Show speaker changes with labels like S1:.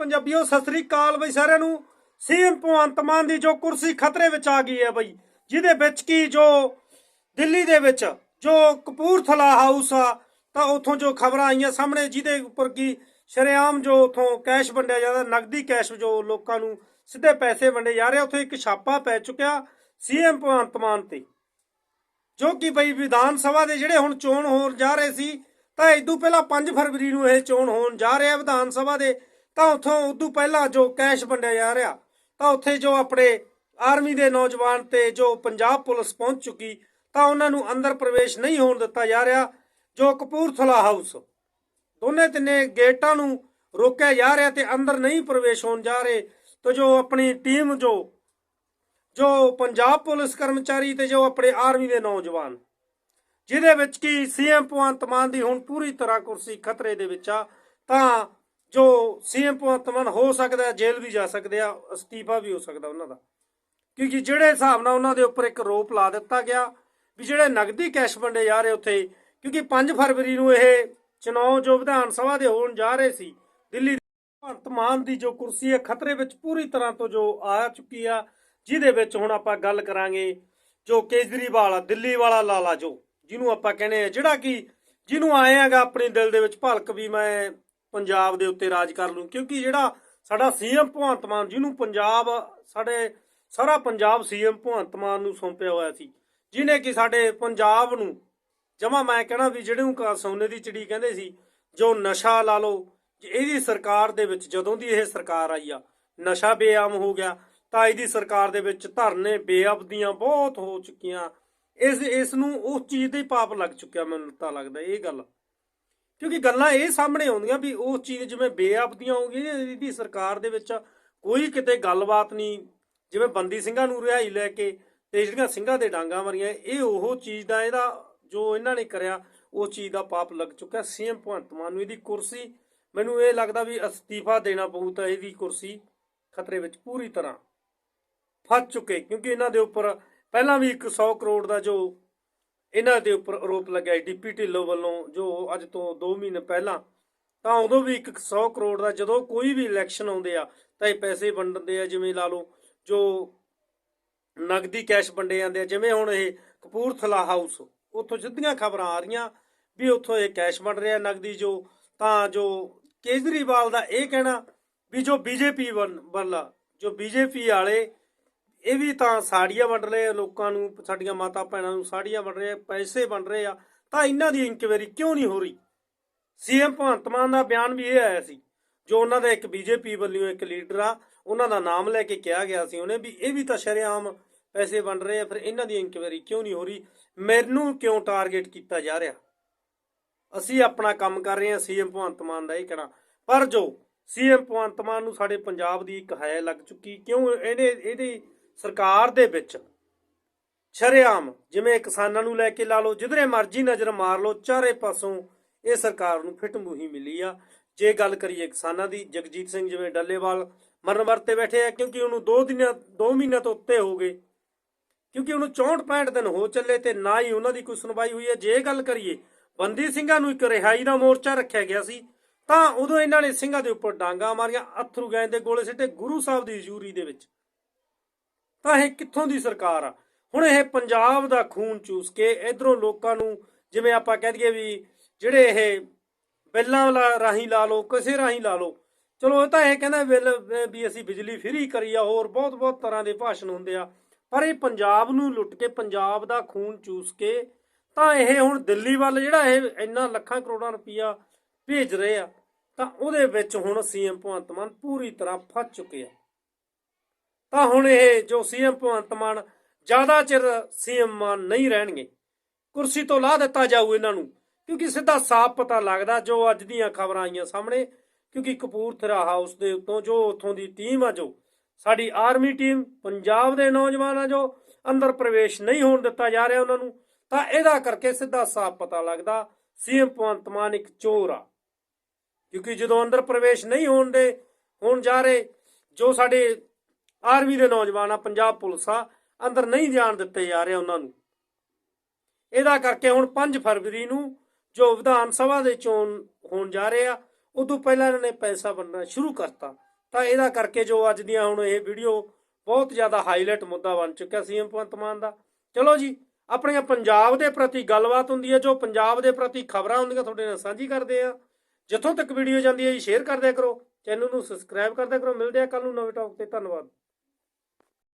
S1: ਪੰਜਾਬੀਓ, ਸਤਿ ਸ੍ਰੀ ਅਕਾਲ ਬਈ ਸਾਰਿਆਂ ਨੂੰ। ਸੀਐਮ ਭਗਵੰਤ ਮਾਨ ਦੀ ਜੋ ਕੁਰਸੀ ਖਤਰੇ ਵਿੱਚ ਆ ਗਈ ਹੈ ਬਈ, ਜਿਹਦੇ ਵਿੱਚ ਕੀ ਜੋ ਦਿੱਲੀ ਦੇ ਵਿੱਚ ਜੋ ਕਪੂਰਥਲਾ ਹਾਊਸ ਆ, ਤਾਂ ਉਥੋਂ ਜੋ ਖਬਰਾਂ ਆਈਆਂ ਸਾਹਮਣੇ, ਜਿਹਦੇ ਉੱਪਰ ਕੀ ਸ਼ਰੇਆਮ ਜੋ ਉਥੋਂ ਕੈਸ਼ ਵੰਡਿਆ ਜਾਂਦਾ ਨਗਦੀ ਕੈਸ਼ ਜੋ ਲੋਕਾਂ ਨੂੰ ਸਿੱਧੇ ਪੈਸੇ ਵੰਡੇ ਜਾ ਰਹੇ ਉੱਥੇ ਇੱਕ ਛਾਪਾ ਪੈ ਚੁੱਕਿਆ ਸੀਐਮ ਭਗਵੰਤ ਮਾਨ ਤੇ। ਜੋ ਕਿ ਬਈ ਵਿਧਾਨ ਸਭਾ ਦੇ ਜਿਹੜੇ ਹੁਣ ਚੋਣ ਹੋਣ ਜਾ ਰਹੇ ਸੀ, ਤਾਂ ਇਦੋਂ ਪਹਿਲਾਂ 5 ਫਰਵਰੀ ਨੂੰ ਇਹ ਚੋਣ ਹੋਣ ਜਾ ਰਿਹਾ ਵਿਧਾਨ ਸਭਾ ਦੇ। ਤਾਂ ਉਥੋਂ ਉਦੋਂ ਪਹਿਲਾਂ ਜੋ ਕੈਸ਼ ਵੰਡਿਆ ਜਾ ਰਿਹਾ, ਤਾਂ ਉੱਥੇ ਜੋ ਆਪਣੇ ਆਰਮੀ ਦੇ ਨੌਜਵਾਨ ਤੇ ਜੋ ਪੰਜਾਬ ਪੁਲਿਸ ਪਹੁੰਚ ਚੁੱਕੀ, ਤਾਂ ਉਹਨਾਂ ਨੂੰ ਅੰਦਰ ਪ੍ਰਵੇਸ਼ ਨਹੀਂ ਹੋਣ ਦਿੱਤਾ ਜਾ ਰਿਹਾ, ਜੋ ਕਪੂਰਥਲਾ ਹਾਊਸ। ਦੋਨੇ ਤਿੰਨੇ ਗੇਟਾਂ ਨੂੰ ਰੋਕਿਆ ਜਾ ਰਿਹਾ ਤੇ ਅੰਦਰ ਨਹੀਂ ਪ੍ਰਵੇਸ਼ ਹੋਣ ਜਾ ਰਹੇ, ਤੇ ਜੋ ਆਪਣੀ ਟੀਮ ਜੋ ਜੋ ਪੰਜਾਬ ਪੁਲਿਸ ਕਰਮਚਾਰੀ ਤੇ ਜੋ ਆਪਣੇ ਆਰਮੀ ਦੇ ਨੌਜਵਾਨ, ਜਿਹਦੇ ਵਿੱਚ ਕੀ ਸੀਐਮ ਭਗਵੰਤ ਮਾਨ ਦੀ ਹੁਣ ਪੂਰੀ ਤਰ੍ਹਾਂ ਕੁਰਸੀ ਖਤਰੇ ਦੇ ਵਿੱਚ ਆ, ਤਾਂ ਜੋ ਸੀਐਮ ਭਗਵੰਤ ਮਾਨ ਹੋ ਸਕਦਾ ਹੈ, ਜੇਲ੍ਹ ਵੀ ਜਾ ਸਕਦੇ ਆ ਅਸਤੀਫਾ ਵੀ ਹੋ ਸਕਦਾ ਉਹਨਾਂ ਦਾ। ਕਿਉਂਕਿ ਜਿਹੜੇ ਹਿਸਾਬ ਨਾਲ ਉਹਨਾਂ ਦੇ ਉੱਪਰ ਇੱਕ ਰੋਪ ਲਾ ਦਿੱਤਾ ਗਿਆ ਵੀ ਜਿਹੜੇ ਨਗਦੀ ਕੈਸ਼ ਵੰਡੇ ਜਾ ਰਹੇ ਉੱਥੇ ਕਿਉਂਕਿ 5 ਫਰਵਰੀ ਨੂੰ ਇਹ ਚੁਣਾਵ ਜੋ ਵਿਧਾਨ ਸਭਾ ਦੇ ਹੋਣ ਜਾ ਰਹੇ ਸੀ ਦਿੱਲੀ ਦੇ ਭਗਵੰਤ ਮਾਨ ਦੀ ਜੋ ਕੁਰਸੀ ਹੈ ਖਤਰੇ ਵਿੱਚ ਪੂਰੀ ਤਰ੍ਹਾਂ ਤੋਂ ਜੋ ਆ ਚੁੱਕੀ ਆ ਜਿਹਦੇ ਵਿੱਚ ਹੁਣ ਆਪਾਂ ਗੱਲ ਕਰਾਂਗੇ ਜੋ ਕੇਜਰੀਵਾਲ ਆ ਦਿੱਲੀ ਵਾਲਾ ਲਾਲਾ ਜੋ ਜਿਹਨੂੰ ਆਪਾਂ ਕਹਿੰਦੇ ਆ ਜਿਹੜਾ ਕਿ ਜਿਹਨੂੰ ਆਏ ਹੈਗਾ ਆਪਣੇ ਦਿਲ ਦੇ ਵਿੱਚ ਭਲਕ ਵੀ ਮੈਂ ਪੰਜਾਬ ਦੇ ਉੱਤੇ ਰਾਜ ਕਰ ਲੂੰ, ਕਿਉਂਕਿ ਜਿਹੜਾ ਸਾਡਾ ਸੀਐਮ ਭਗਵੰਤ ਮਾਨ ਜਿਹਨੂੰ ਪੰਜਾਬ, ਸਾਡੇ ਸਾਰਾ ਪੰਜਾਬ ਸੀਐਮ ਭਗਵੰਤ ਮਾਨ ਨੂੰ ਸੌਂਪਿਆ ਹੋਇਆ ਸੀ, ਜਿਹਨੇ ਕਿ ਸਾਡੇ ਪੰਜਾਬ ਨੂੰ, ਜਮਾ ਮੈਂ ਕਹਿਣਾ ਵੀ ਜਿਹੜੇ ਨੂੰ ਸੋਨੇ ਦੀ ਚਿੜੀ ਕਹਿੰਦੇ ਸੀ, ਜੋ ਨਸ਼ਾ ਲਾ ਲਓ ਜੇ ਇਹਦੀ ਸਰਕਾਰ ਦੇ ਵਿੱਚ ਜਦੋਂ ਦੀ ਇਹ ਸਰਕਾਰ ਆਈ ਆ, ਨਸ਼ਾ ਬੇਆਮ ਹੋ ਗਿਆ, ਤਾਂ ਇਹਦੀ ਸਰਕਾਰ ਦੇ ਵਿੱਚ ਧਰਨੇ ਬੇਅਬਦੀਆਂ ਬਹੁਤ ਹੋ ਚੁੱਕੀਆਂ, ਇਸ ਇਸ ਨੂੰ ਉਸ ਚੀਜ਼ ਦੇ ਪਾਪ ਲੱਗ ਚੁੱਕਿਆ ਮੈਨੂੰ ਤਾਂ ਲੱਗਦਾ, ਇਹ ਗੱਲ। ਕਿਉਂਕਿ ਗੱਲਾਂ ਇਹ ਸਾਹਮਣੇ ਆਉਂਦੀਆਂ ਵੀ ਉਹ ਚੀਜ਼ ਜਿਵੇਂ ਬੇਅਬਦੀਆਂ ਹੋ ਗਈਆਂ ਇਹਦੀ ਸਰਕਾਰ ਦੇ ਵਿੱਚ ਕੋਈ ਕਿਤੇ ਗੱਲਬਾਤ ਨਹੀਂ। ਜਿਵੇਂ ਬੰਦੀ ਸਿੰਘਾਂ ਨੂੰ ਰਿਹਾਈ ਲੈ ਕੇ ਤੇ ਜਿਹੜੀਆਂ ਸਿੰਘਾਂ ਦੇ ਡਾਂਗਾ ਮਰੀਆਂ, ਇਹ ਉਹ ਚੀਜ਼ ਦਾ ਇਹਦਾ ਜੋ ਇਹਨਾਂ ਨੇ ਕਰਿਆ, ਉਹ ਚੀਜ਼ ਦਾ ਪਾਪ ਲੱਗ ਚੁੱਕਾ ਸੀਐਮ ਭਗਵੰਤ ਮਾਨ ਨੂੰ ਇਹਦੀ ਕੁਰਸੀ, ਮੈਨੂੰ ਇਹ ਲੱਗਦਾ ਵੀ ਅਸਤੀਫਾ ਦੇਣਾ ਪਊ ਤਾਂ ਇਹਦੀ ਕੁਰਸੀ ਖਤਰੇ ਵਿੱਚ ਪੂਰੀ ਤਰ੍ਹਾਂ ਫਸ ਚੁੱਕੇ, ਕਿਉਂਕਿ ਇਹਨਾਂ ਦੇ ਉੱਪਰ ਪਹਿਲਾਂ ਵੀ 100 ਕਰੋੜ ਦਾ ਜੋ ਇਹਨਾਂ ਦੇ ਉੱਪਰ ਆਰੋਪ ਲੱਗਿਆ ਡੀਪੀ ਢਿੱਲੋਂ ਵੱਲੋਂ ਜੋ ਅੱਜ ਤੋਂ 2 ਮਹੀਨੇ ਪਹਿਲਾਂ, ਤਾਂ ਉਦੋਂ ਵੀ 100 ਕਰੋੜ ਦਾ ਜਦੋਂ ਕੋਈ ਵੀ ਇਲੈਕਸ਼ਨ ਆਉਂਦੇ ਆ, ਤਾਂ ਇਹ ਪੈਸੇ ਵੰਡਦੇ ਆ, ਜਿਵੇਂ ਲਾ ਲਓ ਜੋ ਨਗਦੀ ਕੈਸ਼ ਵੰਡੇ ਜਾਂਦੇ ਆ, ਜਿਵੇਂ ਹੁਣ ਇਹ ਕਪੂਰਥਲਾ ਹਾਊਸ, ਉੱਥੋਂ ਸਿੱਧੀਆਂ ਖਬਰਾਂ ਆ ਰਹੀਆਂ ਵੀ ਉੱਥੋਂ ਇਹ ਕੈਸ਼ ਵੰਡ ਰਿਹਾ ਨਗਦੀ ਜੋ, ਤਾਂ ਜੋ ਕੇਜਰੀਵਾਲ ਦਾ ਇਹ ਕਹਿਣਾ ਵੀ ਜੋ ਬੀਜੇਪੀ ਵੱਲਾ ਜੋ ਬੀਜੇਪੀ ਵਾਲੇ ਇਹ ਵੀ ਤਾਂ ਸਾੜੀਆਂ ਵੰਡ ਰਹੇ ਆ ਲੋਕਾਂ ਨੂੰ, ਸਾਡੀਆਂ ਮਾਤਾ ਭੈਣਾਂ ਨੂੰ, ਸਾੜੀਆਂ ਵੰਡ ਰਹੇ ਆ, ਪੈਸੇ ਵੰਡ ਰਹੇ ਆ। ਤਾਂ ਇਹਨਾਂ ਦੀ ਇਨਕੁਆਇਰੀ ਕਿਉਂ ਨਹੀਂ ਹੋ ਰਹੀ? ਸੀਐਮ ਭਗਵੰਤ ਮਾਨ ਦਾ ਬਿਆਨ ਵੀ ਇਹ ਆਇਆ ਸੀ, ਜੋ ਉਹਨਾਂ ਦਾ ਇੱਕ ਬੀਜੇਪੀ ਵੱਲੋਂ ਇੱਕ ਲੀਡਰ ਆ, ਉਹਨਾਂ ਦਾ ਨਾਮ ਲੈ ਕੇ ਕਿਹਾ ਗਿਆ ਸੀ ਉਹਨੇ ਵੀ ਇਹ ਵੀ ਤਾਂ ਸ਼ਰੇਆਮ ਪੈਸੇ ਵੰਡ ਰਹੇ ਆ, ਫਿਰ ਇਹਨਾਂ ਦੀ ਇਨਕੁਆਇਰੀ ਕਿਉਂ ਨਹੀਂ ਹੋ ਰਹੀ? ਮੈਨੂੰ ਕਿਉਂ ਟਾਰਗੇਟ ਕੀਤਾ ਜਾ ਰਿਹਾ? ਅਸੀਂ ਆਪਣਾ ਕੰਮ ਕਰ ਰਹੇ ਹਾਂ ਸੀਐਮ ਭਗਵੰਤ ਮਾਨ ਦਾ ਇਹ ਕਹਿਣਾ। ਪਰ ਜੋ ਸੀਐਮ ਭਗਵੰਤ ਮਾਨ ਨੂੰ ਸਾਡੇ ਪੰਜਾਬ ਦੀ ਇੱਕ ਹੈ ਲੱਗ ਚੁੱਕੀ, ਕਿਉਂ ਇਹਨੇ, ਇਹਦੀ ਸਰਕਾਰ ਦੇ ਵਿੱਚ ਸ਼ਰੇਆਮ ਜਿਵੇਂ ਕਿਸਾਨਾਂ ਨੂੰ ਲੈ ਕੇ ਲਾ ਲਓ, ਜਿਧਰੇ ਮਰਜ਼ੀ ਨਜ਼ਰ ਮਾਰ ਲਓ, ਚਾਰੇ ਪਾਸੋਂ ਇਹ ਸਰਕਾਰ ਨੂੰ ਫਿੱਟ ਮੂਹੀ ਮਿਲੀ ਆ। ਜੇ ਗੱਲ ਕਰੀਏ ਕਿਸਾਨਾਂ ਦੀ, ਜਗਜੀਤ ਸਿੰਘ ਜਿਵੇਂ ਡੱਲੇਵਾਲ ਮਰਨ ਵਰਤੇ ਬੈਠੇ ਆ, ਕਿਉਂਕਿ ਉਹਨੂੰ 2 ਦਿਨ 2 ਮਹੀਨੇ ਤੋਂ ਉੱਤੇ ਹੋ ਗਏ। ਕਿਉਂਕਿ ਉਹਨੂੰ 64 65 ਦਿਨ ਹੋ ਚੱਲੇ ਤੇ ਨਾ ਹੀ ਉਹਨਾਂ ਦੀ ਕੋਈ ਸੁਣਵਾਈ ਹੋਈ ਹੈ। ਜੇ ਗੱਲ ਕਰੀਏ ਬੰਦੀ ਸਿੰਘਾਂ ਨੂੰ ਇੱਕ ਰਿਹਾਈ ਦਾ ਮੋਰਚਾ ਰੱਖਿਆ ਗਿਆ ਸੀ, ਤਾਂ ਉਦੋਂ ਇਹਨਾਂ ਨੇ ਸਿੰਘਾਂ ਦੇ ਉੱਪਰ ਡਾਂਗਾ ਮਾਰੀਆਂ, ਅਥਰੂ ਗੈਂ ਦੇ ਗੋਲੇ ਸਿੱਟੇ ਗੁਰੂ ਸਾਹਿਬ ਦੀ ਹਜ਼ੂਰੀ ਦੇ ਵਿੱਚ। ਤਾਂ ਇਹ ਕਿੱਥੋਂ ਦੀ ਸਰਕਾਰ ਆ? ਹੁਣ ਇਹ ਪੰਜਾਬ ਦਾ ਖੂਨ ਚੂਸ ਕੇ ਇਧਰੋਂ ਲੋਕਾਂ ਨੂੰ ਜਿਵੇਂ ਆਪਾਂ ਕਹਿ ਦਈਏ ਵੀ ਜਿਹੜੇ ਇਹ ਬਿੱਲਾਂ ਲਾ- ਰਾਹੀਂ ਲਾ ਲਓ, ਕਿਸੇ ਰਾਹੀਂ ਲਾ ਲਓ। ਚਲੋ ਇਹ ਤਾਂ ਇਹ ਕਹਿੰਦਾ ਬਿੱਲ ਵੀ ਅਸੀਂ ਬਿਜਲੀ ਫ੍ਰੀ ਕਰੀ ਆ, ਹੋਰ ਬਹੁਤ ਬਹੁਤ ਤਰ੍ਹਾਂ ਦੇ ਭਾਸ਼ਣ ਹੁੰਦੇ ਆ। ਪਰ ਇਹ ਪੰਜਾਬ ਨੂੰ ਲੁੱਟ ਕੇ ਪੰਜਾਬ ਦਾ ਖੂਨ ਚੂਸ ਕੇ ਤਾਂ ਇਹ ਹੁਣ ਦਿੱਲੀ ਵੱਲ ਜਿਹੜਾ ਇਹ ਇੰਨਾ ਲੱਖਾਂ ਕਰੋੜਾਂ ਰੁਪਈਆ ਭੇਜ ਰਹੇ ਆ, ਤਾਂ ਉਹਦੇ ਵਿੱਚ ਹੁਣ ਸੀਐਮ ਭਗਵੰਤ ਮਾਨ ਪੂਰੀ ਤਰ੍ਹਾਂ ਫਸ ਚੁੱਕੇ ਆ। ਤਾਂ ਹੁਣ ਇਹ ਜੋ ਸੀਐਮ ਭਗਵੰਤ ਮਾਨ ਜ਼ਿਆਦਾ ਚਿਰ ਸੀਐਮ ਮਾਨ ਨਹੀਂ ਰਹਿਣਗੇ, ਕੁਰਸੀ ਤੋਂ ਲਾ ਦਿੱਤਾ ਜਾਊ ਇਹਨਾਂ ਨੂੰ, ਕਿਉਂਕਿ ਸਿੱਧਾ ਸਾਫ਼ ਪਤਾ ਲੱਗਦਾ ਜੋ ਅੱਜ ਦੀਆਂ ਖਬਰਾਂ ਆਈਆਂ ਸਾਹਮਣੇ, ਕਿਉਂਕਿ ਕਪੂਰਥਲਾ ਹਾਊਸ ਦੇ ਉੱਤੋਂ ਜੋ ਉੱਥੋਂ ਦੀ ਟੀਮ ਆ ਜੋ, ਸਾਡੀ ਆਰਮੀ ਟੀਮ ਪੰਜਾਬ ਦੇ ਨੌਜਵਾਨ ਆ ਜੋ, ਅੰਦਰ ਪ੍ਰਵੇਸ਼ ਨਹੀਂ ਹੋਣ ਦਿੱਤਾ ਜਾ ਰਿਹਾ ਉਹਨਾਂ ਨੂੰ, ਤਾਂ ਇਹਦਾ ਕਰਕੇ ਸਿੱਧਾ ਸਾਫ਼ ਪਤਾ ਲੱਗਦਾ ਸੀਐਮ ਭਗਵੰਤ ਮਾਨ ਇੱਕ ਚੋਰ ਆ। ਕਿਉਂਕਿ ਜਦੋਂ ਅੰਦਰ ਪ੍ਰਵੇਸ਼ ਨਹੀਂ ਹੋਣ ਦੇ, ਹੋਣ ਜਾ ਰਹੇ, ਜੋ ਸਾਡੇ ਆਰਮੀ ਦੇ ਨੌਜਵਾਨ ਆ, ਪੰਜਾਬ ਪੁਲਿਸ ਆ, ਅੰਦਰ ਨਹੀਂ ਜਾਣ ਦਿੱਤੇ ਜਾ ਰਹੇ ਉਹਨਾਂ ਨੂੰ। ਇਹਦਾ ਕਰਕੇ ਹੁਣ 5 ਫਰਵਰੀ ਨੂੰ ਜੋ ਵਿਧਾਨ ਸਭਾ ਦੇ ਚੋਣ ਹੋਣ ਜਾ ਰਹੇ ਆ, ਉਦੋਂ ਪਹਿਲਾਂ ਇਹਨਾਂ ਨੇ ਪੈਸਾ ਵੰਡਣਾ ਸ਼ੁਰੂ ਕਰਤਾ। ਤਾਂ ਇਹਦਾ ਕਰਕੇ ਜੋ ਅੱਜ ਦੀਆਂ ਹੁਣ ਇਹ ਵੀਡੀਓ ਬਹੁਤ ਜ਼ਿਆਦਾ ਹਾਈਲਾਈਟ ਮੁੱਦਾ ਬਣ ਚੁੱਕਿਆ ਸੀਐਮ ਭਗਵੰਤ ਮਾਨ ਦਾ। ਚਲੋ ਜੀ, ਆਪਣੀਆਂ ਪੰਜਾਬ ਦੇ ਪ੍ਰਤੀ ਗੱਲਬਾਤ ਹੁੰਦੀ ਹੈ ਜੋ ਪੰਜਾਬ ਦੇ ਪ੍ਰਤੀ ਖਬਰਾਂ ਹੁੰਦੀਆਂ ਤੁਹਾਡੇ ਨਾਲ ਸਾਂਝੀ ਕਰਦੇ ਆ। ਜਿੱਥੋਂ ਤੱਕ ਵੀਡੀਓ ਜਾਂਦੀ ਹੈ ਜੀ, ਸ਼ੇਅਰ ਕਰ ਕਰੋ, ਚੈਨਲ ਨੂੰ ਸਬਸਕ੍ਰਾਈਬ ਕਰਦਿਆ ਕਰੋ। ਮਿਲਦੇ ਆ ਕੱਲ ਨੂੰ ਨਵੇਂ ਟੌਪ ਤੇ। ਧੰਨਵਾਦ।